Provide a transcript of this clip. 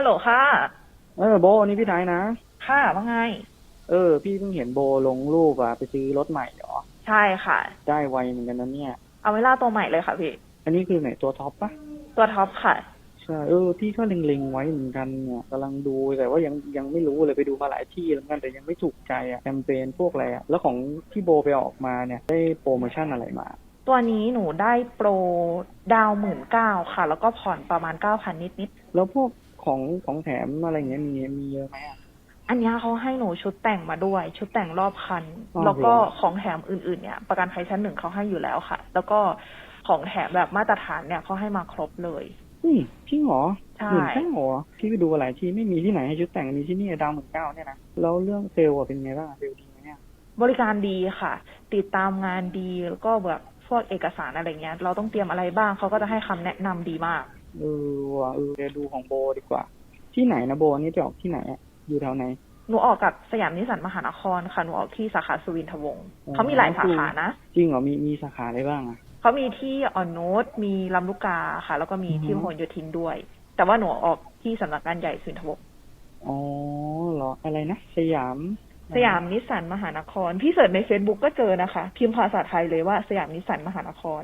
ฮัลโหลค่ะ เออโบนี่พี่ไทยนะ ค่ะว่าไง เออ พี่เพิ่งเห็นโบลงรูปอะไปซื้อรถใหม่เหรอ ใช่ค่ะ ได้ไวเหมือนกันนะเนี่ย เอาเวลาตัวใหม่เลยค่ะพี่ อันนี้คือไหนตัวท็อปปะตัวท็อปค่ะ ใช่เออพี่ก็เล็งๆไว้เหมือนกันเนี่ยกำลังดูแต่ว่ายังยังไม่รู้เลยไปดูมาหลายที่แล้วกันแต่ยังไม่ถูกใจอะแคมเปญพวกอะไรอะแล้วของที่โบไปออกมาเนี่ยได้โปรโมชั่นอะไรมา ตัวนี้หนูได้โปรดาวหมื่นเก้าค่ะ แล้วก็ผ่อนประมาณเก้าพันนิดนิดแล้วพวก ของของแถมอะไรเงี้ยมีมีเยอะไหมอะๆอันเนี้ยเขาให้หนูชุดแต่งมาด้วย ชุดแต่งรอบคัน อ๋อ แล้วก็เหรอของแถมอื่นๆเนี่ย ประกันภัยชั้นหนึ่งเขาให้อยู่แล้วค่ะ แล้วก็ของแถมแบบมาตรฐานเนี่ยเขาให้มาครบเลยอืมจริงเหรอใช่ หมื่นเก้าเหรอพี่ไปดูมาหลายที่ไม่มีที่ไหนให้ชุดแต่งมีที่นี่ดาวหมื่นเก้าเนี่ยนะแล้วเรื่องเซลล์อะเป็นไงบ้างเซลล์ดีไหมเนี่ยบริการดีค่ะ ติดตามงานดีแล้วก็แบบพวกเอกสารอะไรเงี้ย เราต้องเตรียมอะไรบ้างเขาก็จะให้คำแนะนำดีมาก เออว่ะเออเดี๋ยวดูของโบดีกว่า ที่ไหนนะโบอันนี่จะออกที่ไหนอะอยู่แถวไหน หนูออกกับสยามนิสสันมหานครค่ะหนูออกที่สาขาสุวินทวงศ์อ๋อ เขามีหลายสาขานะจริงเหรอมีมีสาขาอะไรบ้างอะ เขามีที่อ่อนนุชมีลำลูกกาค่ะ แล้วก็มีที่อือฮึพหลโยธินด้วย แต่ว่าหนูออกที่สำนักงานใหญ่สุวินทวงศ์อ๋อเหรออะไรนะสยามสยามนิสสันมหานครพี่เสิร์ชใน Facebook ก็เจอนะคะ พิมพ์ภาษาไทยเลยว่าสยามนิสสันมหานคร